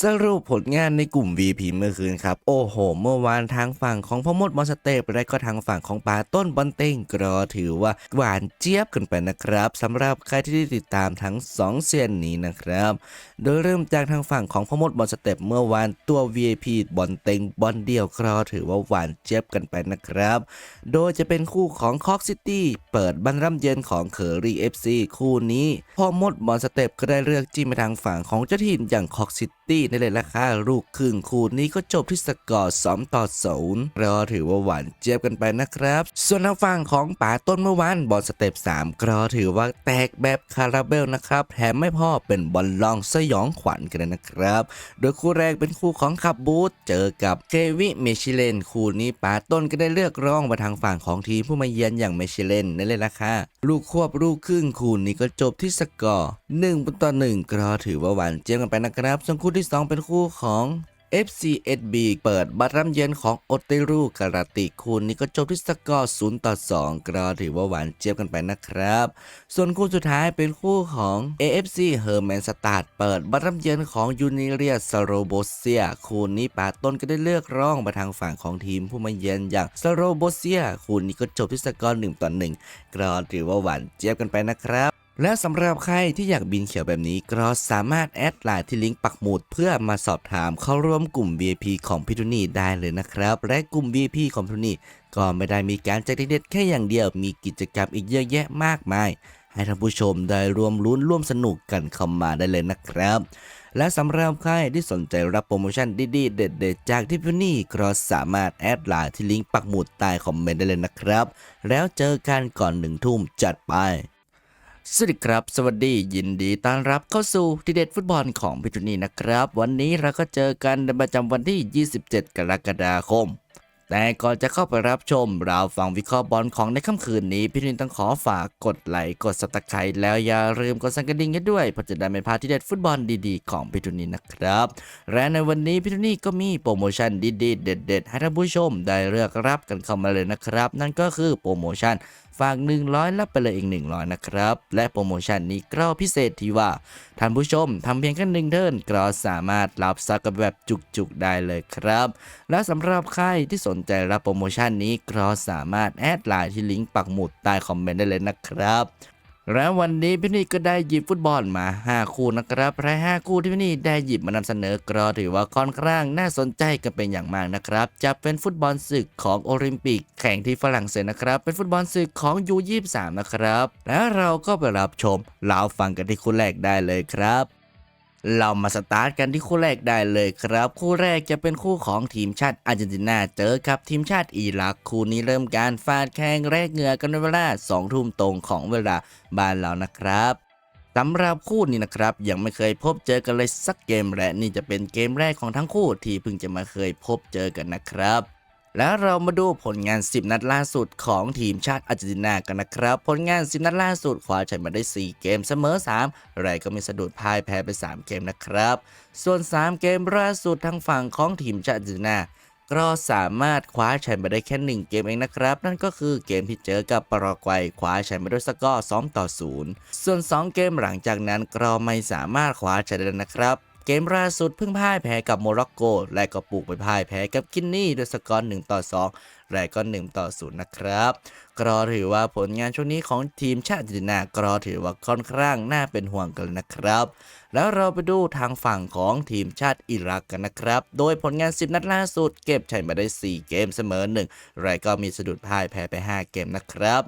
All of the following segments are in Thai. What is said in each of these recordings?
สรุปผลงานในกลุ่ม VP เมื่อคืนครับ โอ้โห เมื่อวานทางฝั่งของพ่อมดมอนสเตปและก็ทางฝั่งของปาต้นบอลเต้งก็ถือว่าหวานเจี๊ยบกันไปนะครับสำหรับใครที่ได้ติดตามทั้ง2เซียนนี้นะครับ โดยเริ่มจากทางฝั่งของพ่อมดบอลสเตปเมื่อวานตัว VIP บอลเต็งบอลเดียวครอถือว่าหวานเจี๊ยบกันไปนะครับ โดยจะเป็นคู่ของคอกซิตี้เปิดบันร่ำเย็นของเคอรี่เอฟซีคู่นี้พ่อมดบอลสเตปก็ได้เลือกจิ้มไปทางฝั่งของเจ้าถิ่นอย่างคอกซิตี้ในเลยราคาลูกครึ่งคู่นี้ก็จบที่สกอร์2ต่อ0รอถือว่าหวานเจี๊ยบกันไปนะครับ ส่วนทางฝั่งของป๋าต้นเมื่อวานบอลสเตป3ก็ถือว่าแตกแบบคาราเบลนะครับแถมไม่พอเป็นบอลลองสยองขวัญกันนะครับ โดยคู่แรกเป็นคู่ของขับบูธเจอกับเควิเมชิเลนคู่นี้ป๋าต้นก็ได้เลือกร้องมาทางฝั่งของทีมผู้มาเยือนอย่างเมชิเลนในเลยราคา ลูกควบลูกครึ่งคู่นี้ก็จบที่สกอร์1ต่อ1ก็ถือว่าหวานเจี๊ยบกันไปนะครับ ส่วนคู่ที่ 2 เป็นคู่ของ FCSB เปิดบัตรร่ำเย็นของโอเตรูการาติคูนี้ก็จบที่สกอร์0ต่อ2ก็ถือว่าหวานเจี๊ยบกันไปนะครับ ส่วนคู่สุดท้ายเป็นคู่ของ AFC เฮอร์แมนสตาร์เปิดบัตรร่ำเย็นของยูนิเรียสโรโบเซียคูนี้ปาต้นก็ได้เลือกร้องมาทางฝั่งของทีมผู้มาเยือนอย่างสโรโบเซียคูนี้ก็จบที่สกอร์1ต่อ1ก็ถือว่าหวานเจี๊ยบกันไปนะครับ และสำหรับใครที่อยากบินเขียวแบบนี้ก็สามารถแอดไลน์ที่ลิงก์ปักหมุดเพื่อมาสอบถามเข้าร่วมกลุ่ม VIP ของพิทุนีได้เลยนะครับ และกลุ่ม VIP ของพิทุนีก็ไม่ได้มีการแจกเด็ดๆแค่อย่างเดียวมีกิจกรรมอีกเยอะแยะมากมาย ให้ท่านผู้ชมได้รวมลุ้นร่วมสนุกกันเข้ามาได้เลยนะครับ และสำหรับใครที่สนใจรับโปรโมชั่นดีๆ เด็ดๆ จากทิฟฟานี่ก็สามารถแอดไลน์ที่ลิงก์ปักหมุดใต้คอมเมนต์ได้เลยนะครับ แล้วเจอกันก่อนหนึ่งทุ่มจัดไป สวัสดีครับ สวัสดียินดีต้อนรับเข้าสู่ทีเด็ดฟุตบอลของพิจุนีนะครับ วันนี้เราก็เจอกันในประจำวันที่ 27 กรกฎาคม แต่ก่อนจะเข้าไปรับชม เราฟังวิเคราะห์บอลของในค่ำคืนนี้พี่นินต้องขอฝากกดไลค์กดสตักไครแล้วอย่าลืมกดสั่นกระดิ่งกันด้วยเพื่อจะได้ไม่พลาดที่เด็ดฟุตบอลดีๆของพี่ทุนีนะครับ และในวันนี้พี่ทุนีก็มีโปรโมชั่นดีๆเด็ด ๆ ให้ท่านผู้ชมได้เลือกรับกันเข้ามาเลยนะครับ นั่นก็คือโปรโมชั่นฝาก 100 รับไปเลยอีก 100 นะครับ และโปรโมชั่นนี้ก็พิเศษที่ว่า ท่านผู้ชมทำเพียงแค่หนึ่งเทิร์นก็สามารถรับซักกันแบบจุกๆได้เลยครับ และสำหรับใครที่สนใจรับโปรโมชั่นนี้ก็สามารถแอดไลน์ที่ลิงก์ปักหมุดใต้คอมเมนต์ได้เลยนะครับ แล้ววันนี้พี่นี่ก็ได้หยิบฟุตบอลมา 5 คู่นะครับและ5คู่ที่พี่นี่ได้หยิบมานำเสนอก็ถือว่าค่อนข้างน่าสนใจกันเป็นอย่างมากนะครับ จะเป็นฟุตบอลศึกของโอลิมปิก แข่งที่ฝรั่งเศสนะครับ เป็นฟุตบอลศึกของยู23นะครับ แล้วเราก็ไปรับชมเราฟังกันที่คู่แรกได้เลยครับ เรามาสตาร์ทกันที่คู่แรกได้เลยครับ คู่แรกจะเป็นคู่ของทีมชาติอาร์เจนตินาเจอกับทีมชาติอิรัก คู่นี้เริ่มการฟาดแข่งแรกเหงื่อกันในเวลา2ทุ่มตรงของเวลาบ้านเรานะครับสำหรับคู่นี้นะครับยังไม่เคยพบเจอกันเลยสักเกมและนี่จะเป็นเกมแรกของทั้งคู่ที่เพิ่งจะมาเคยพบเจอกันนะครับ แล้วเรามาดูผลงาน 10 นัดล่าสุดของทีมชาติอาร์เจนตินากันนะครับ ผลงาน 10 นัดล่าสุดคว้าชัยมาได้ 4 เกมเสมอ3ไรก็มีสะดุดพ่ายแพ้ไป 3 เกมนะครับ ส่วน 3 เกมล่าสุดทางฝั่งของทีมชาติอาร์เจนตินาก็สามารถคว้าชัยมาได้แค่ 1 เกมเองนะครับ นั่นก็คือเกมที่เจอกับปารากวัยคว้าชัยมาด้วยสกอร์2ต่อ0ส่วน 2 เกมหลังจากนั้นก็ไม่สามารถคว้าชัยได้นะครับ เกมล่าสุดเพิ่งพ่ายแพ้กับโมร็อกโก และก็ปลูกไปพ่ายแพ้กับกินนี่ด้วยสกอร์1ต่อ 2 และก็ 1 ต่อ 0 นะครับก็ถือว่าผลงานช่วงนี้ของทีมชาติจนตินาก็ถือว่าค่อนข้างน่าเป็นห่วงกันนะครับ แล้วเราไปดูทางฝั่งของทีมชาติอิรักกันนะครับ โดยผลงาน 10 นัดล่าสุด เก็บชัยมาได้ 4 เกมเสมอ 1 และก็มีสะดุดพ่ายแพ้ไป 5 เกมนะครับ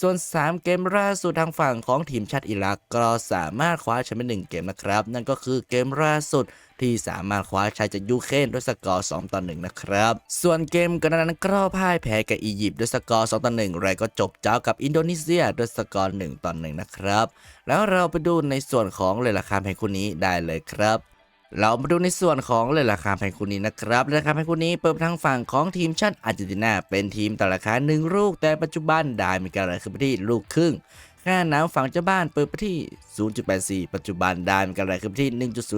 ส่วน 3 เกมล่าสุดทางฝั่งของทีมชาติอิรักก็สามารถคว้าชัยไป1เกมนะครับ นั่นก็คือเกมล่าสุดที่สามารถคว้าชัยจากยูเครนด้วยสกอร์ 2 ต่อ 1 นะครับ ส่วนเกมกันนั้นก็พ่ายแพ้กับอียิปต์ด้วยสกอร์ 2 ต่อ1และก็จบเจ้ากับอินโดนีเซียด้วยสกอร์ 1 ต่อ 1 นะครับ แล้วเราไปดูในส่วนของเลยราคาแพงคู่นี้ได้เลยครับ เรามาดูในส่วนของเลยราคาแพงคู่นี้นะครับราคาแพงคู่นี้เปิดทางฝั่งของทีมชาติอาร์เจนตินาเป็นทีมต่อราคา1ลูกแต่ปัจจุบันได้มีการลขึ้นไปที่ลูกครึ่ง ค่าน้ำฝั่งเจ้าบ้านเปิดไปที่ 0.84 ปัจจุบันด้มีการไหลขึ้นที่ 1.01 ส่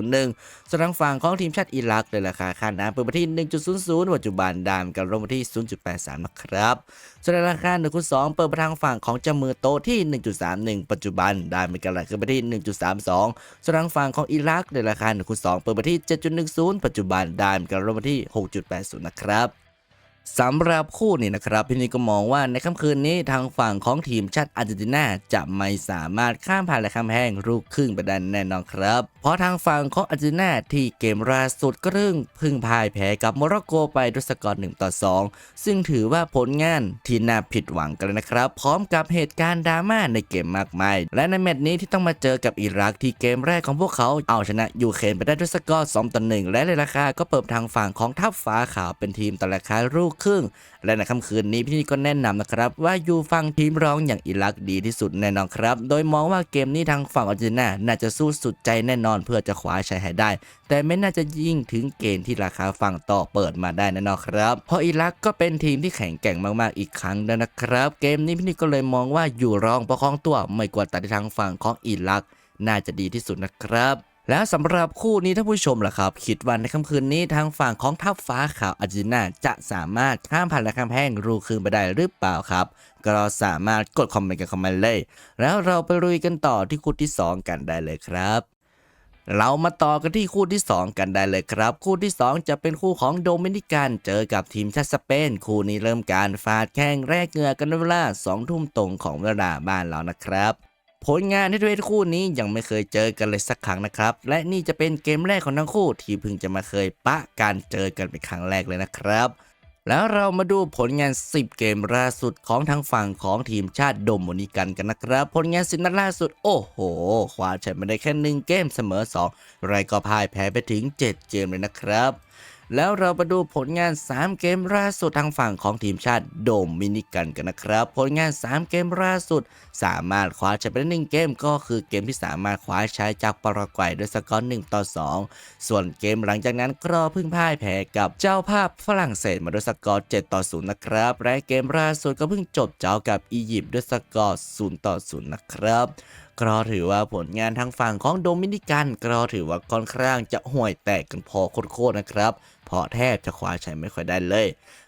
วนทางฝั่งของทีมชาติอิรักเลยราคาค่าน้ำเปิดไปที่ 1.00 ปัจจุบันด้มีการลงมาที่ 0.83 นะครับ ส่วนราคา1คูณ2เปิดไปทางฝั่งของจมือโตที่ 1.31 ปัจจุบันด้มีการไหลขึ้นไปที่ 1.32 ส่วนทางฝั่งของอิรักในราคา1คูณ2เปิดไปที่ 7.10 ปัจจุบันด้มีการลงมาที่ 6.80 นะครับ สำหรับคู่นี้นะครับพี่นี่ก็มองว่าในค่ำคืนนี้ทางฝั่งของทีมชาติอาร์เจนตินาจะไม่สามารถข้ามผ่านและข้ามแห้งลูกครึ่งไปได้แน่นอนครับ เพราะทางฝั่งของอาร์เจนตินาที่เกมล่าสุดก็เรื่องพึ่งพ่ายแพ้กับโมร็อกโกไปด้วยสกอร์1ต่อ2 ซึ่งถือว่าผลงานที่น่าผิดหวังกันเลยนะครับ พร้อมกับเหตุการณ์ดราม่าในเกมมากมาย และในแมตช์นี้ที่ต้องมาเจอกับอิรักที่เกมแรกของพวกเขาเอาชนะยูเครนไปได้ด้วยสกอร์2ต่อ1และในราคาก็เปิดทางฝั่งของทัพฟ้าขาวเป็นทีมต่อราคาลูกครึ่ง และในค่ำคืนนี้พี่นี่ก็แนะนำนะครับ ว่าอยู่ฝั่งทีมร้องอย่างอิรักดีที่สุดแน่นอนครับ โดยมองว่าเกมนี้ทางฝั่งอาร์เจนตินาน่าจะสู้สุดใจแน่นอนเพื่อจะคว้าชัยให้ได้ แต่ไม่น่าจะยิ่งถึงเกณฑ์ที่ราคาฝั่งต่อเปิดมาได้แน่นอนครับเพราะอิรักก็เป็นทีมที่แข็งแกร่งมากๆอีกครั้งแล้วนะครับ เกมนี้พี่นี่ก็เลยมองว่าอยู่รองประคองตัวไม่กว่าตัดทางฝั่งของอิรักน่าจะดีที่สุดนะครับ แล้วสำหรับคู่นี้ท่านผู้ชมล่ะครับ คิดว่าในค่ำคืนนี้ทางฝั่งของทัพฟ้าขาวอาร์เจนตินาจะสามารถข้ามผ่านและข้ามแพงรูคืนไปได้หรือเปล่าครับ ก็สามารถกดคอมเมนต์กันเข้ามาเลย แล้วเราไปลุยกันต่อที่คู่ที่ 2 กันได้เลยครับเรามาต่อกันที่คู่ที่ 2 กันได้เลยครับ คู่ที่ 2 จะเป็นคู่ของโดมินิกันเจอกับทีมชาติสเปน คู่นี้เริ่มการฟาดแข่งแรกเงือกันในเวลา2ทุ่มตรงของเวลาบ้านเรานะครับ ผลงานที่ด้วยคู่นี้ยังไม่เคยเจอกันเลยสักครั้งนะครับ และนี่จะเป็นเกมแรกของทั้งคู่ที่เพิ่งจะมาเคยปะการเจอกันเป็นครั้งแรกเลยนะครับ แล้วเรามาดูผลงาน 10 เกมล่าสุดของทางฝั่งของทีมชาติโดมินิกันกันนะครับ ผลงานสินัดล่าสุด โอ้โหคว้าชัยมาได้แค่หนึ่งเกมเสมอ 2 ไรก็พ่ายแพ้ไปถึง 7 เกมเลยนะครับ แล้วเรามาดูผลงาน 3 เกมล่าสุดทางฝั่งของทีมชาติโดมินิกันกันนะครับ ผลงาน 3 เกมล่าสุด สามารถคว้าชัยไปได้หนึ่งเกมก็คือเกมที่สามารถคว้าชัยจากปารากวัยด้วยสกอร์1ต่อ 2 ส่วนเกมหลังจากนั้นก็เพิ่งพ่ายแพ้กับเจ้าภาพฝรั่งเศสมาด้วยสกอร์7ต่อ0นะครับและเกมล่าสุดก็เพิ่งจบเจ้ากับอียิปต์ด้วยสกอร์0ต่อ0นะครับ ก็ถือว่าผลงานทางฝั่งของโดมินิกันก็ถือว่าค่อนข้างจะห่วยแตกกันพอโคตรๆนะครับเพราะแทบจะคว้าชัยไม่ค่อยได้เลย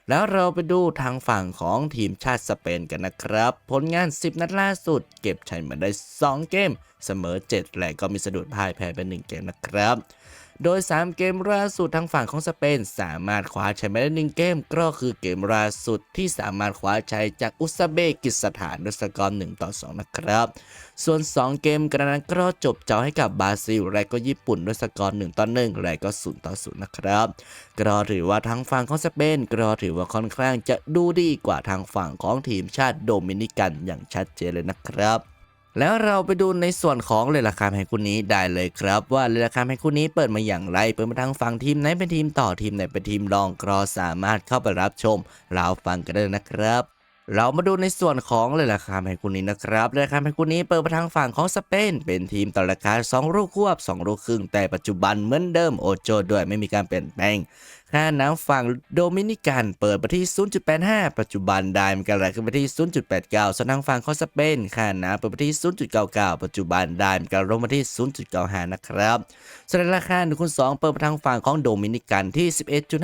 แล้วเราไปดูทางฝั่งของทีมชาติสเปนกันนะครับ ผลงาน 10 นัดล่าสุด เก็บชัยมาได้ 2 เกม เสมอ 7 และก็มีสะดุดพ่ายแพ้ไป1เกมนะครับ โดย 3 เกมล่าสุดทางฝั่งของสเปน สามารถคว้าชัยมาได้1เกม ก็คือเกมล่าสุดที่สามารถคว้าชัยจากอุซเบกิสถานด้วยสกอร์1ต่อ 2 นะครับ ส่วน 2 เกมกระนั้นก็จบเจ้าให้กับบราซิล และก็ญี่ปุ่นด้วยสกอร์1ต่อ1และก็ 0 ต่อ 0 นะครับก็ถือว่าทางฝั่งของสเปนก็ถือว่าค่อนข้างจะดูดีกว่าทางฝั่งของทีมชาติโดมินิกันอย่างชัดเจนเลยนะครับ แล้วเราไปดูในส่วนของเรือราคาแห่งคู่นี้ได้เลยครับ ว่าเรือราคาแห่งคู่นี้เปิดมาอย่างไร เปิดมาทางฝั่งทีมไหนเป็นทีมต่อทีมไหนเป็นทีมรองก็สามารถเข้าไปรับชม เราฟังกันได้นะครับเรามาดูในส่วนของเรือราคาแห่งคู่นี้นะครับเรือราคาแห่งคู่นี้เปิดมาทางฝั่งของสเปน เป็นทีมต่อราคา2ลูกควบ2ลูกครึ่งแต่ปัจจุบันเหมือนเดิมโอโจด้วยไม่มีการเปลี่ยนแปลง ค่าน้ำฝั่งโดมินิกันเปิดไปที่ 0.85 ปัจจุบันได้มีการไหลขึ้นไปที่ 0.89 ส่วนทางฝั่งของสเปนค่าน้ำเปิดไปที่ 0.99 ปัจจุบันได้มีการลงมาที่ 0.95 นะครับ ส่วนราคา1คูณ2เปิดไปทางฝั่งของโดมินิกันที่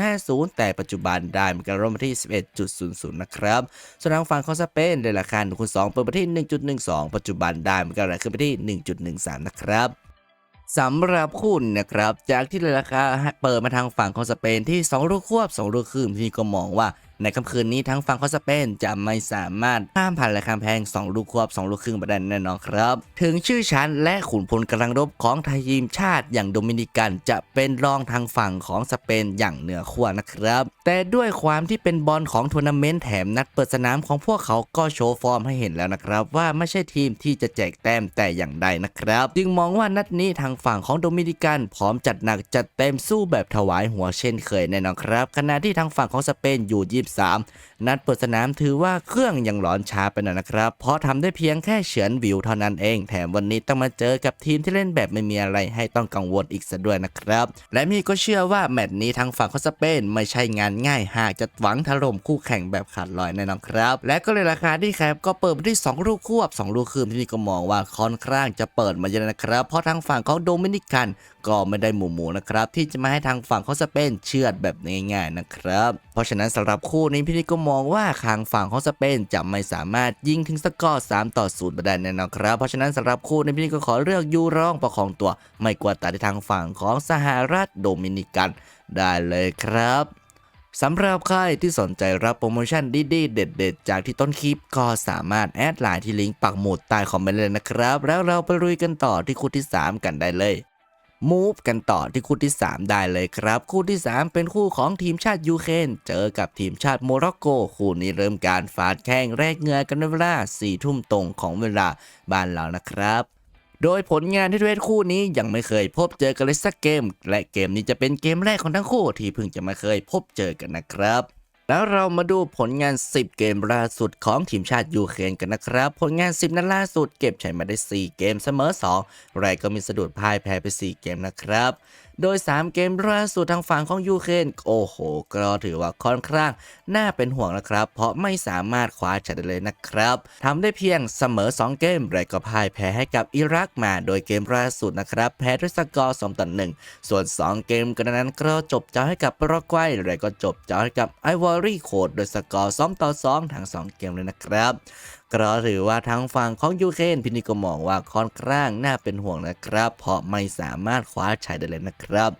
11.50 แต่ปัจจุบันได้มีการลงมาที่ 11.00 นะครับ ส่วนทางฝั่งของสเปนในราคา1คูณ2เปิดไปที่ 1.12 ปัจจุบันได้มีการไหลขึ้นไปที่ 1.13 นะครับ สำหรับคุณนะครับ จากที่ราคาเปิดมาทางฝั่งของสเปนที่ 2 ลูกควบ 2 ลูกครึ่งที่ก็มองว่า ในค่ำคืนนี้ทั้งฝั่งของสเปนจะไม่สามารถข้ามผ่านและข้ามแพง 2 ลูกควบ 2 ลูกครึ่งไปได้แน่นอนครับ ถึงชื่อชั้นและขุนพลกำลังรบของทยทีมชาติอย่างโดมินิกันจะเป็นรองทางฝั่งของสเปนอย่างเหนือขั้วนะครับ แต่ด้วยความที่เป็นบอลของทัวร์นาเมนต์แถมนัดเปิดสนามของพวกเขาก็โชว์ฟอร์มให้เห็นแล้วนะครับ ว่าไม่ใช่ทีมที่จะแจกแต้มแต่อย่างใดนะครับ จึงมองว่านัดนี้ทางฝั่งของโดมินิกันพร้อมจัดหนักจัดเต็มสู้แบบถวายหัวเช่นเคยแน่นอนครับขณะที่ทางฝั่งของสเปนอยู่13นัดเปิดสนามถือว่าเครื่องยังร้อนช้าไปหน่อยนะครับ เพราะทำได้เพียงแค่เฉือนวิวเท่านั้นเอง แถมวันนี้ต้องมาเจอกับทีมที่เล่นแบบไม่มีอะไรให้ต้องกังวลอีกซะด้วยนะครับ และมีก็เชื่อว่าแมตช์นี้ทางฝั่งของสเปนไม่ใช่งานง่ายหากจะหวังถล่มคู่แข่งแบบขาดลอยแน่นอนครับ และก็เลยราคาที่แคบก็เปิดไปที่ 2 ลูกควบ 2 ลูกคืนที่นี่ก็มองว่าค่อนข้างจะเปิดมาเยอะนะครับ เพราะทางฝั่งของโดมินิกัน ก็ไม่ได้หมู่หมูนะครับ ที่จะมาให้ทางฝั่งของสเปนเชือดแบบง่ายๆนะครับ เพราะฉะนั้นสำหรับคู่นี้พี่นี่ก็มองว่าทางฝั่งของสเปนจะไม่สามารถยิงถึงสกอร์3ต่อ0มาได้แน่นอนครับ เพราะฉะนั้นสำหรับคู่นี้พี่นี่ก็ขอเลือกยูร้องประคองตัว ไม่กวาดตาที่ทางฝั่งของสหรัฐโดมินิกันได้เลยครับสำหรับใครที่สนใจรับโปรโมชั่นดีๆ เด็ดๆ จากที่ต้นคลิปก็สามารถแอดไลน์ที่ลิงก์ปักหมุดใต้คอมเมนต์เลยนะครับ แล้วเราไปลุยกันต่อที่คู่ที่ 3 กันได้เลย มูฟกันต่อที่คู่ที่ 3 ได้เลยครับ คู่ที่ 3 เป็นคู่ของทีมชาติยูเครนเจอกับทีมชาติโมร็อกโก คู่นี้เริ่มการฟาดแข่งแรกเงือกันในเวลา4ทุ่มตรงของเวลาบ้านเรานะครับโดยผลงานที่เวทคู่นี้ยังไม่เคยพบเจอกันเลยสักเกม และเกมนี้จะเป็นเกมแรกของทั้งคู่ที่เพิ่งจะมาเคยพบเจอกันนะครับ แล้วเรามาดูผลงาน 10 เกมล่าสุดของทีมชาติยูเครนกันนะครับ ผลงาน 10 นัดล่าสุดเก็บชัยมาได้ 4 เกมเสมอ 2 ไรก็มีสะดุดพ่ายแพ้ไป 4 เกมนะครับ โดย 3 เกมล่าสุดทางฝั่งของยูเครนโอ้โห ก็ถือว่าค่อนข้างน่าเป็นห่วงนะครับ เพราะไม่สามารถคว้าชัยได้เลยนะครับทำได้เพียงเสมอ 2 เกมไรก็พ่ายแพ้ให้กับอิรักมา โดยเกมล่าสุดนะครับแพ้ด้วยสกอร์2ต่อ1ส่วน 2 เกมกันนั้นก็จบจ้าให้กับปรากวัยไรก็จบจ้าให้กับไอวอรี่โคดโดยสกอร์2ต่อ2ทั้ง2 เกมเลยนะครับ ก็ถือว่าทางฝั่งของยูเครนพินิจก็มองว่าค่อนข้างน่าเป็นห่วงนะครับ เพราะไม่สามารถคว้าชัยได้เลยนะครับ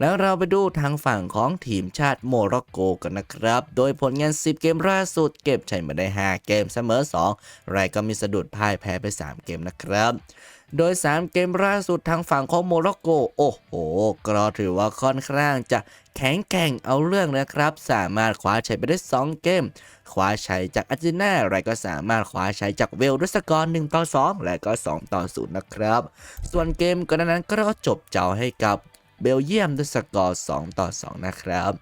แล้วเราไปดูทางฝั่งของทีมชาติโมร็อกโกกันนะครับ โดยผลงาน 10 เกมล่าสุดเก็บชัยมาได้ 5 เกมเสมอ 2 ไรก็มีสะดุดพ่ายแพ้ไป 3 เกมนะครับ โดย 3 เกมล่าสุดทางฝั่งของโมร็อกโก โอ้โห ก็ถือว่าค่อนข้างจะแข็งแกร่งเอาเรื่องนะครับ สามารถคว้าชัยไปได้ 2 เกม คว้าชัยจากอาร์เจนตินาไรก็สามารถคว้าชัยจากเวลด้วยสกอร์1ต่อ2และก็ 2 ต่อ 0 นะครับ ส่วนเกมก่อนนั้นก็จบเจ้าให้กับ เบลเยียมด้วยสกอร์2ต่อ 2 นะครับ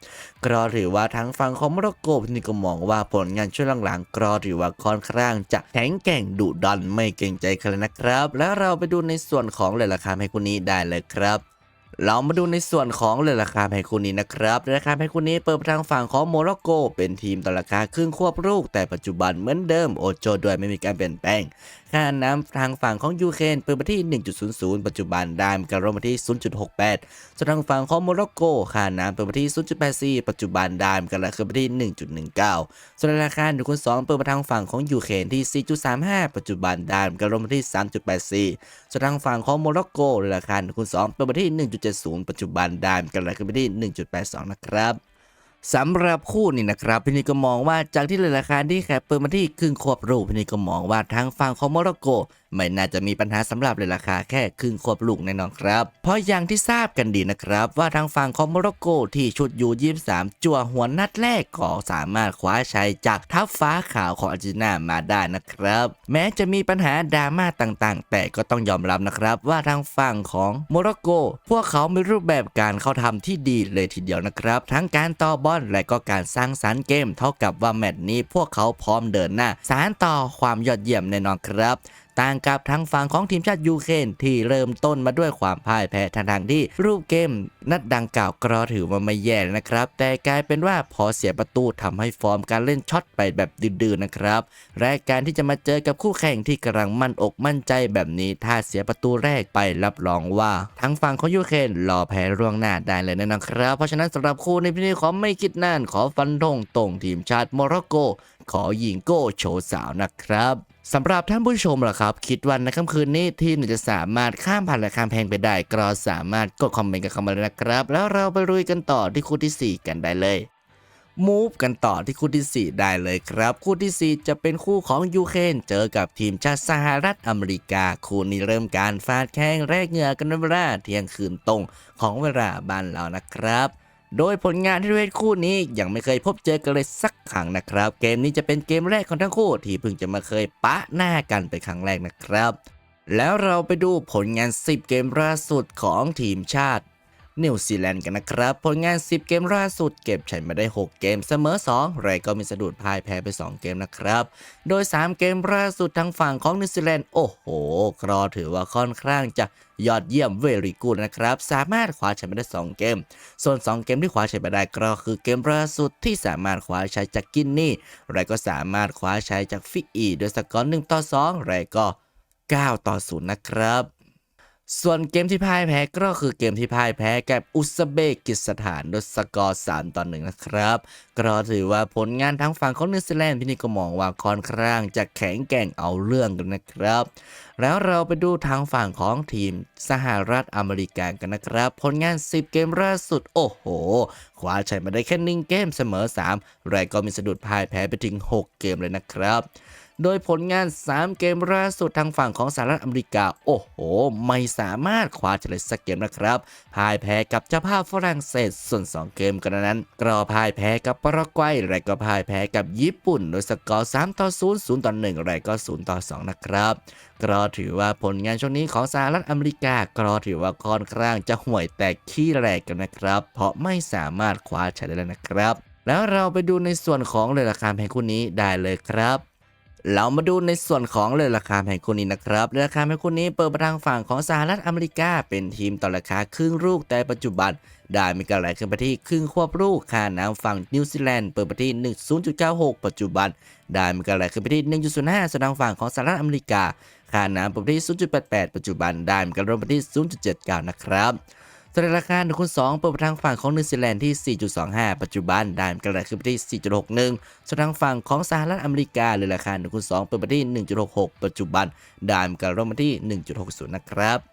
ก็ถือว่าทางฝั่งของโมร็อกโกนี่ก็มองว่าผลงานช่วงหลังๆก็ถือว่าค่อนข้างจะแข็งแกร่งดุดันไม่เกรงใจใครนะครับ แล้วเราไปดูในส่วนของเลยราคาให้คุณนี้ได้เลยครับเรามาดูในส่วนของเลยราคาแพงคูนี้นะครับราคาแพงคูนี้เปิดทางฝั่งของโมร็อกโก เป็นทีมต่อราคาครึ่งควบลูกแต่ปัจจุบันเหมือนเดิมโอโจด้วยไม่มีการเปลี่ยนแปลง ค่าน้ำทางฝั่งของยูเครนเปิดมาที่ 1.00 ปัจจุบันได้มีการลดมาที่ 0.68 ส่วนทางฝั่งของโมร็อกโก ค่าน้ำเปิดมาที่ 0.84 ปัจจุบันได้มีการขึ้นมาที่ 1.19 ส่วนราคา1คูณ2เปิดมาทางฝั่งของยูเครนที่ 4.35 ปัจจุบันได้มีการลดมาที่ 3.84 ส่วนทางฝั่งของโมร็อกโกราคา1คูณ2เปิดมาที่ 1.70 ปัจจุบันได้มีการขึ้นมาที่ 1.82 นะครับ สำหรับคู่นี้นะครับพี่นีก็มองว่าจากที่เลยราคาที่แคปเปิดมาที่ครึ่งควบรูพี่นีก็มองว่าทางฝั่งของโมร็อกโก ไม่น่าจะมีปัญหาสำหรับเลยราคาแค่ครึ่งควบลูกแน่นอนครับ เพราะอย่างที่ทราบกันดีนะครับ ว่าทางฝั่งของโมร็อกโกที่ชุดยู23จั่วหัวนัดแรกก็สามารถคว้าชัยจากทัพฟ้าขาวของอาร์เจนตินามาได้นะครับ แม้จะมีปัญหาดราม่าต่างๆ แต่ก็ต้องยอมรับนะครับ ว่าทางฝั่งของโมร็อกโก พวกเขามีรูปแบบการเข้าทำที่ดีเลยทีเดียวนะครับ ทั้งการต่อบอลและก็การสร้างสรรค์เกม เท่ากับว่าแมตช์นี้พวกเขาพร้อมเดินหน้าสารต่อความยอดเยี่ยมแน่นอนครับ ต่างกับทางฝั่งของทีมชาติยูเครนที่เริ่มต้นมาด้วยความพ่ายแพ้ทางทางที่รูปเกม นัดดังกล่าวก็ถือว่าไม่แย่นะครับ แต่กลายเป็นว่าพอเสียประตูทำให้ฟอร์มการเล่นช็อตไปแบบดื้อๆนะครับและการที่จะมาเจอกับคู่แข่งที่กำลังมั่นอกมั่นใจแบบนี้ถ้าเสียประตูแรกไปรับรองว่าทางฝั่งของยูเครนรอแพ้ร่วงหน้าได้เลยนะครับ เพราะฉะนั้นสำหรับคู่ในพี่นี้ขอไม่คิดนานขอฟันธงตรงทีมชาติโมร็อกโก ขอยิงโก้โชว์สาวนะครับ สำหรับท่านผู้ชมล่ะครับ คิดวันในค่ำคืนนี้ที่จะสามารถข้ามผ่านราคาแพงไปได้ก็สามารถกดคอมเมนต์กันเข้ามาเลยนะครับ แล้วเราไปลุยกันต่อที่คู่ที่ 4 กันได้เลยมูฟกันต่อที่คู่ที่ 4 ได้เลยครับ คู่ทีสี่4 จะเป็นคู่ของยูเครนเจอกับทีมชาติสหรัฐอเมริกา คู่นี้เริ่มการฟาดแข่งแรกเหงื่อกันในเวลาเที่ยงคืนตรงของเวลาบ้านเรานะครับ โดยผลงานที่เวทคู่นี้ยังไม่เคยพบเจอกันเลยสักครั้งนะครับ เกมนี้จะเป็นเกมแรกของทั้งคู่ที่เพิ่งจะมาเคยปะหน้ากันเป็นครั้งแรกนะครับ แล้วเราไปดูผลงาน 10 เกมล่าสุดของทีมชาติ นิวซีแลนด์กันนะครับ ผลงาน 10 เกมล่าสุดเก็บชัยมาได้ 6 เกมเสมอ 2 ไรก็มีสะดุดพ่ายแพ้ไป 2 เกมนะครับ โดย 3 เกมล่าสุดทางฝั่งของนิวซีแลนด์โอ้โหกรอถือว่าค่อนข้างจะยอดเยี่ยมเวรีกูนะครับ สามารถคว้าชัยมาได้ 2 เกม ส่วน 2 เกมที่คว้าชัยมาได้ก็คือเกมล่าสุดที่สามารถคว้าชัยจากกินนี่ ไรก็สามารถคว้าชัยจากฟิอีด้วยสกอร์1ต่อ2ไรก็ 9 ต่อ 0 นะครับ ส่วนเกมที่พ่ายแพ้ก็คือเกมที่พ่ายแพ้กับอุซเบกิสถานด้วยสกอร์3ต่อ1นะครับ ก็ถือว่าผลงานทางฝั่งของนิวซีแลนด์พี่นี่ก็มองว่าค่อนข้างจะแข็งแกร่งเอาเรื่องกันนะครับ แล้วเราไปดูทางฝั่งของทีมสหรัฐอเมริกากันนะครับ ผลงาน 10 เกมล่าสุด โอ้โหคว้าชัยมาได้แค่หนึ่งเกมเสมอ 3แรกก็มีสะดุดพ่ายแพ้ไปถึง 6 เกมเลยนะครับ โดยผลงาน 3 เกมล่าสุดทางฝั่งของสหรัฐอเมริกา โอ้โห ไม่สามารถคว้าเฉลยสักเกมนะครับพ่ายแพ้กับเจ้าภาพฝรั่งเศสส่วน 2 เกมกันนั้นกรอพ่ายแพ้กับปารากวัยและก็พ่ายแพ้กับญี่ปุ่น โดยสกอร์3ต่อ0 0ต่อ1และก็0ต่อ2นะครับก็ถือว่าผลงานช่วงนี้ของสหรัฐอเมริกาก็ถือว่าค่อนข้างจะห่วยแตกขี้แรกกันนะครับ เพราะไม่สามารถคว้าชัยได้แล้วนะครับ แล้วเราไปดูในส่วนของเรือราคาแพงคู่นี้ได้เลยครับ เรามาดูในส่วนของเรือราคาแพงคู่นี้นะครับเรือราคาแพงคู่นี้เปิดมาทางฝั่งของสหรัฐอเมริกา เป็นทีมต่อราคาครึ่งลูกแต่ปัจจุบัน ได้มีการไหลขึ้นไปที่ครึ่งควบลูกค่าน้ำฝั่งนิวซีแลนด์เปิดไปที่ 1.0.96 ปัจจุบัน ได้มีการไหลขึ้นไปที่ 1.05ส่วนทางฝั่งของสหรัฐอเมริกา ค่าน้ำเปิดไปที่ 0.88 ปัจจุบัน ได้มีการลดไปที่ 0.79 นะครับ สำหรับราคา1คูณ2เปิดไปทางฝั่งของนิวซีแลนด์ที่ 4.25 ปัจจุบันด้มการไหลขึ้นไปที่ 4.61ส่วนทางฝั่งของสหรัฐอเมริกาเลยราคา1คูณ2เปิดไปที่ 1.66 ปัจจุบันได้มการลงมาที่ 1.60 นะครับ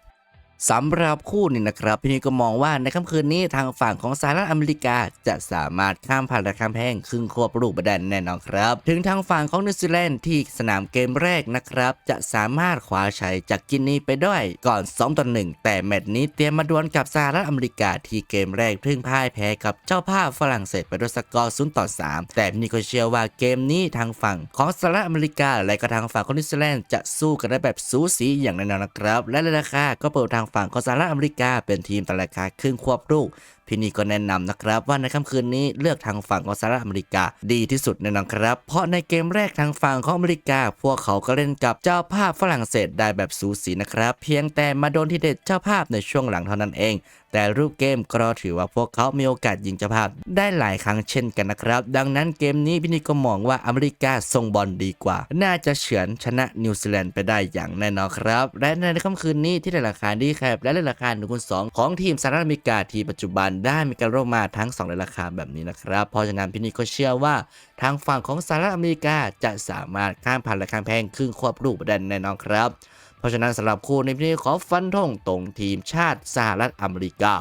สำหรับคู่นี้นะครับพี่นี่ก็มองว่าในค่ำคืนนี้ทางฝั่งของสหรัฐอเมริกาจะสามารถข้ามผ่านราคาแพงครึ่งควบลูกไปได้แน่นอนครับ ถึงทางฝั่งของนิวซีแลนด์ที่สนามเกมแรกนะครับ จะสามารถคว้าชัยจากกินนีไปได้ก่อน2ต่อ1แต่แมตช์นี้เตรียมมาดวลกับสหรัฐอเมริกาที่เกมแรกเพิ่งพ่ายแพ้กับเจ้าภาพฝรั่งเศสไปด้วยสกอร์0ต่อ3แต่พี่นี่ก็เชื่อว่าเกมนี้ทางฝั่งของสหรัฐอเมริกา และก็ทางฝั่งของนิวซีแลนด์จะสู้กันได้แบบสูสีอย่างแน่นอนนะครับ และราคาก็เปิดทางฝั่งของสหรัฐอเมริกาเป็นทีมต่อราคาครึ่งควบลูกพี่นี่ก็แนะนำนะครับว่าในค่ำคืนนี้เลือกทางฝั่งของสหรัฐอเมริกาดีที่สุดแน่นอนครับ เพราะในเกมแรกทางฝั่งของอเมริกา พวกเขาก็เล่นกับเจ้าภาพฝรั่งเศสได้แบบสูสีนะครับ เพียงแต่มาโดนที่เด็ดเจ้าภาพในช่วงหลังเท่านั้นเองแต่รูปเกมก็ถือว่าพวกเขามีโอกาสยิงเจ้าภาพได้หลายครั้งเช่นกันนะครับ ดังนั้นเกมนี้พี่นี่ก็มองว่าอเมริกาทรงบอลดีกว่า น่าจะเฉือนชนะนิวซีแลนด์ไปได้อย่างแน่นอนครับ และในค่ำคืนนี้ที่ได้ราคาดีแคบและได้ราคา1คูณ2ของทีมสหรัฐอเมริกาที่ปัจจุบันได้มีการลงมาทั้ง2ในราคาแบบนี้นะครับ เพราะฉะนั้นพี่นี่ก็เชื่อว่า ทางฝั่งของสหรัฐอเมริกาจะสามารถข้ามผ่านราคาแพงครึ่งควบลูกไปได้แน่นอนครับ เพราะฉะนั้นสำหรับคู่ในพี่นี้ขอฟันธงตรงทีมชาติสหรัฐอเมริกา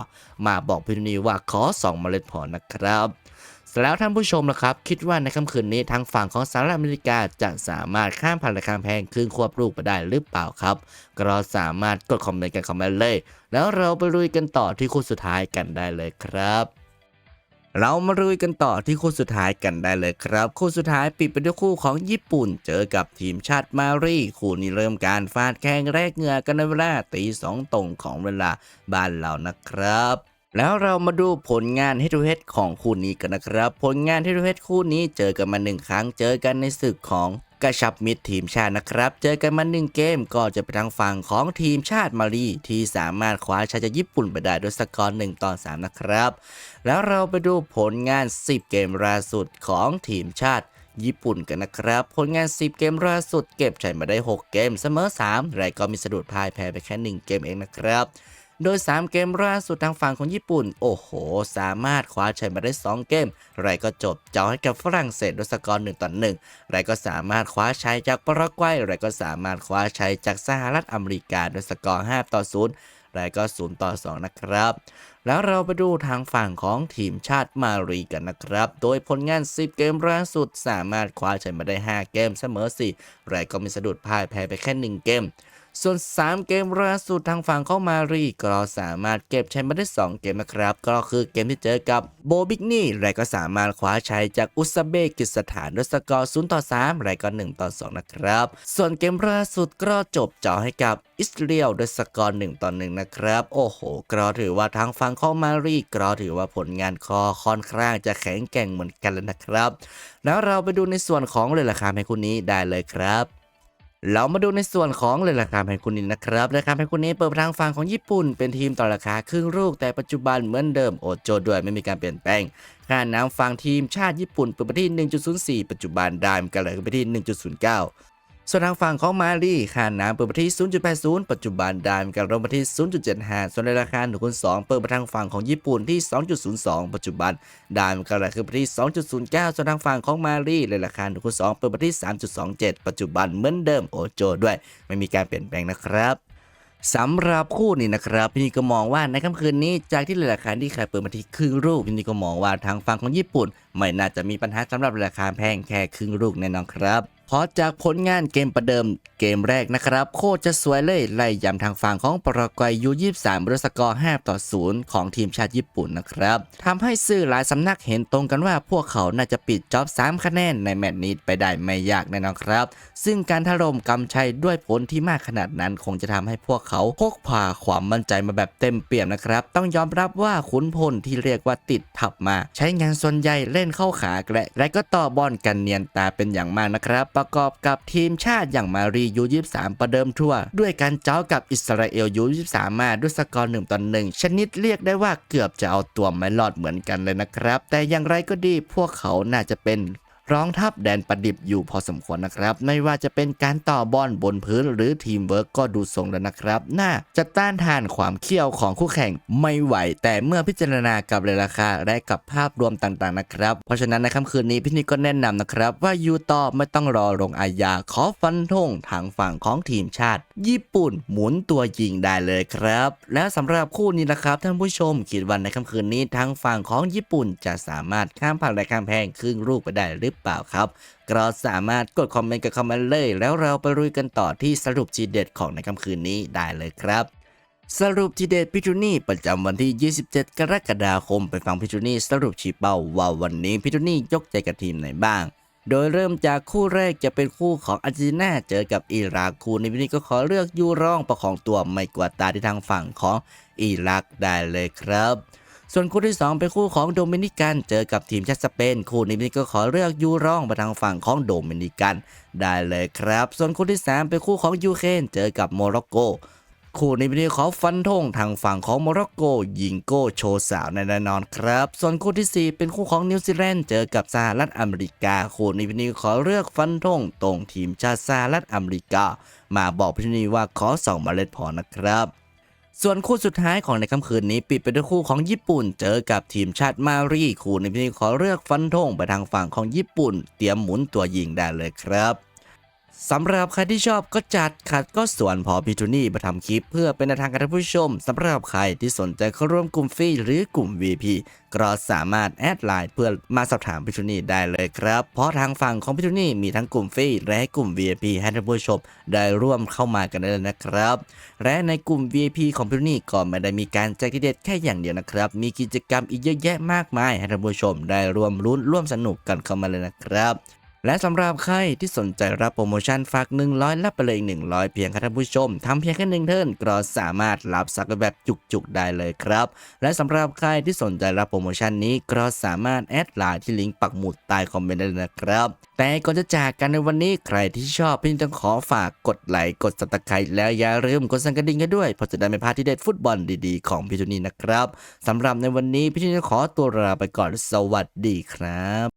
มาบอกพี่นีว่าขอ 2 เมล็ดพอนะครับแล้วท่านผู้ชมนะครับ คิดว่าในค่ำคืนนี้ทางฝั่งของสหรัฐอเมริกาจะสามารถข้ามผ่านราคาแพงครึ่งควบลูกไปได้หรือเปล่าครับ ก็สามารถกดคอมเมนต์กันคอมเมนต์เลย แล้วเราไปลุยกันต่อที่คู่สุดท้ายกันได้เลยครับ เรามาลุยกันต่อที่คู่สุดท้ายกันได้เลยครับ คู่สุดท้ายปิดไปด้วยคู่ของญี่ปุ่น เจอกับทีมชาติมารีคู่นี้เริ่มการฟาดแข่งแรกเหงื่อกันในเวลาตีสองตรงของเวลาบ้านเรานะครับ แล้วเรามาดูผลงานเฮดูเฮดของคู่นี้กันนะครับ ผลงานเฮดูเฮดคู่นี้เจอกันมาหนึ่งครั้ง เจอกันในศึกของกระชับมิตรทีมชาตินะครับ เจอกันมาหนึ่งเกมก็จะไปทางฝั่งของทีมชาติมาลีที่สามารถคว้าชัยจากญี่ปุ่นไปได้ด้วยสกอร์1ต่อ3นะครับ แล้วเราไปดูผลงาน 10 เกมล่าสุดของทีมชาติญี่ปุ่นกันนะครับ ผลงาน 10 เกมล่าสุดเก็บชัยมาได้ 6 เกมเสมอ 3 และก็มีสะดุดพ่ายแพ้ไปแค่ 1 เกมเองนะครับ โดย 3 เกมล่าสุดทางฝั่งของญี่ปุ่น โอ้โห สามารถคว้าชัยมาได้ 2 เกม ไรก็จบเจ้าให้กับฝรั่งเศสด้วยสกอร์1ต่อ1ไรก็สามารถคว้าชัยจากปารากวัยไรก็สามารถคว้าชัยจากสหรัฐอเมริกาด้วยสกอร์5ต่อ0ไรก็ 0 ต่อ 2 นะครับ แล้วเราไปดูทางฝั่งของทีมชาติมารีกันนะครับ โดยผลงาน 10 เกมล่าสุดสามารถคว้าชัยมาได้ 5 เกมเสมอ 4 ไรก็มีสะดุดพ่ายแพ้ไปแค่ 1 เกม ส่วน 3 เกมล่าสุดทางฝั่งเข้ามารีก็สามารถเก็บชัยมาได้ 2 เกมนะครับ ก็คือเกมที่เจอกับโบบิกนี่และก็สามารถคว้าชัยจากอุซเบกิสถานด้วยสกอร์0ต่อ3และก็1ต่อ2นะครับ ส่วนเกมล่าสุดก็จบเจาะให้กับอิสราเอลด้วยสกอร์1ต่อ1นะครับ โอ้โหก็ถือว่าทางฝั่งเข้ามารีก็ถือว่าผลงานคอค่อนข้างจะแข็งแกร่งเหมือนกันแล้วนะครับ แล้วเราไปดูในส่วนของเลยราคาให้คุณนี้ได้เลยครับ เรามาดูในส่วนของเลยราคาแพงคุณนี้นะครับราคาแพงคุณนี้เปิดทางฝั่งของญี่ปุ่น เป็นทีมต่อราคาครึ่งลูกแต่ปัจจุบันเหมือนเดิมโอโจด้วยไม่มีการเปลี่ยนแปลงค่าน้ำฝั่งทีมชาติญี่ปุ่นเปิดไปที่ 1.04 ปัจจุบันได้มันกันเลยไปที่ 1.09 ส่วนทางฝั่งของมาลีค่าน้ำเปิดไปที่ 0.80 ปัจจุบันด้มีการลงมาที่ 0.75 ส่วนในราคา1คูณ2เปิดไปทางฝั่งของญี่ปุ่นที่ 2.02 ปัจจุบันด้มีการขึ้นไปที่ 2.09 ส่วนทางฝั่งของมาลีในราคา1คูณ2เปิดไปที่ 3.27 ปัจจุบันเหมือนเดิมโอโจด้วย ไม่มีการเปลี่ยนแปลงนะครับสำหรับคู่นี้นะครับพี่นี่ก็มองว่าในค่ำคืนนี้จากที่ราคาที่ขายเปิดมาที่ครึ่งลูกพี่นี่ก็มองว่าทางฝั่งของญี่ปุ่น ไม่น่าจะมีปัญหาสำหรับราคาแพงแค่ครึ่งลูกแน่นอนครับเพราะจากผลงานเกมประเดิมเกมแรกนะครับ โคตรจะสวยเลยไล่ยำทางฝั่งของปรากวัยยู23บริสกอร์5ต่อ 0 ของทีมชาติญี่ปุ่นนะครับทำให้สื่อหลายสำนักเห็นตรงกันว่าพวกเขาน่าจะปิดจ็อบ 3 คะแนนในแมตช์นี้ไปได้ไม่ยากแน่นอนครับ ซึ่งการถล่มกำชัยด้วยผลที่มากขนาดนั้น คงจะทำให้พวกเขาพกพาความมั่นใจมาแบบเต็มเปี่ยมนะครับ ต้องยอมรับว่าขุนพลที่เรียกว่าติดทับมา ใช้งานส่วนใหญ่เล่นเข้าขาและและก็ต่อบอลกันเนียนตาเป็นอย่างมากนะครับ ประกอบกับทีมชาติอย่างมารียู23 ประเดิมทั่ว ด้วยการเจ้ากับอิสราเอลยู23 มาด้วยสกอร์1ต่อ1ชนิดเรียกได้ว่าเกือบจะเอาตัวไม่รอดเหมือนกันเลยนะครับ แต่อย่างไรก็ดีพวกเขาน่าจะเป็น ร้องทับแดนประดิบอยู่พอสมควรนะครับ ไม่ว่าจะเป็นการต่อบอลบนพื้นหรือทีมเวิร์กก็ดูทรงแล้วนะครับ น่าจะต้านทานความเขี้ยวของคู่แข่งไม่ไหว แต่เมื่อพิจารณากับรายราคาและกับภาพรวมต่างๆนะครับ เพราะฉะนั้นในค่ำคืนนี้พี่นิกก็แนะนำนะครับ ว่ายูต่อไม่ต้องรอลงอาญาขอฟันธงทางฝั่งของทีมชาติ ญี่ปุ่นหมุนตัวยิงได้เลยครับ และสำหรับคู่นี้นะครับท่านผู้ชมคิดว่าในค่ำคืนนี้ทางฝั่งของญี่ปุ่นจะสามารถข้ามผ่านรายการแพงครึ่งลูกไปได้หรือเปล่าครับก็สามารถกดคอมเมนต์กับคอมเมนต์เลย แล้วเราไปรุยกันต่อที่สรุปทีเด็ดของในค่ำคืนนี้ได้เลยครับสรุปทีเด็ดพิจูนี่ประจำวันที่ 27 กรกฎาคม ไปฟังพิจูนี่สรุปชี้เป้าว่าวันนี้พิจูนี่ยกใจกับทีมไหนบ้าง โดยเริ่มจากคู่แรกจะเป็นคู่ของอาร์เจนตินาเจอกับอิรักคู่นี้พินี่ก็ขอเลือกยูร่องประของตัวไม่กวาตาที่ทางฝั่งของอิรักได้เลยครับ ส่วนคู่ที่ 2 เป็นคู่ของโดมินิกัน เจอกับทีมชาติสเปนคู่นี้พี่ก็ขอเลือกยูร่องไปทางฝั่งของโดมินิกันได้เลยครับ ส่วนคู่ที่ 3 เป็นคู่ของยูเครนเจอกับโมร็อกโก คู่นี้พี่ขอฟันธงทางฝั่งของโมร็อกโกยิงโก้โชว์สาวแน่นอนครับ ส่วนคู่ทีสี่ 4 เป็นคู่ของนิวซีแลนด์เจอกับสหรัฐอเมริกาคู่นี้พี่ขอเลือกฟันธงตรงทีมชาติสหรัฐอเมริกา มาบอกพี่นี่ว่าขอสองเมล็ดพอนะครับส่วนคู่สุดท้ายของในค่ำคืนนี้ ปิดไปด้วยคู่ของญี่ปุ่น เจอกับทีมชาติมารีคู่ในพี่ขอเลือกฟันธงไปทางฝั่งของญี่ปุ่น เตรียมหมุนตัวยิงได้เลยครับ สำหรับใครที่ชอบก็จัดขัดก็ส่วนพอพิทูนี่มาทำคลิป เพื่อเป็นทางการผู้ชมสำหรับใครที่สนใจเข้าร่วมกลุ่มฟรีหรือกลุ่ม VP ก็สามารถแอดไลน์เพื่อมาสอบถามพิทูนี่ได้เลยครับ เพราะทางฝั่งของพิทูนี่มีทั้งกลุ่มฟรีและกลุ่ม VIP ให้ท่านผู้ชมได้ร่วมเข้ามากันได้เลยนะครับ และในกลุ่ม VIP ของพิทูนี่ก็ไม่ได้มีการแจกเด็ดแค่อย่างเดียวนะครับ มีกิจกรรมอีกเยอะแยะมากมายให้ท่านผู้ชมได้ร่วมลุ้นร่วมสนุกกันเข้ามาเลยนะครับ และสำหรับใครที่สนใจรับโปรโมชั่นฝาก 100 รับไปเลยอีก100 เพียงค่ะท่านผู้ชมทำเพียงแค่หนึ่งเทิร์นก็สามารถรับสักแบบจุกๆได้เลยครับ และสำหรับใครที่สนใจรับโปรโมชั่นนี้ก็สามารถแอดไลน์ที่ลิงก์ปักหมุดใต้คอมเมนต์ได้เลยนะครับ แต่ก่อนจะจากกันในวันนี้ใครที่ชอบพี่ต้องขอฝากกดไลค์กดสับตะไคร้แล้วอย่าลืมกดสั่นกระดิ่งกันด้วยเพราะจะได้ไม่พลาดที่เด็ดฟุตบอลดีๆ ของพี่จุนีนะครับสำหรับในวันนี้พี่จุนีขอตัวลาไปก่อนสวัสดีครับ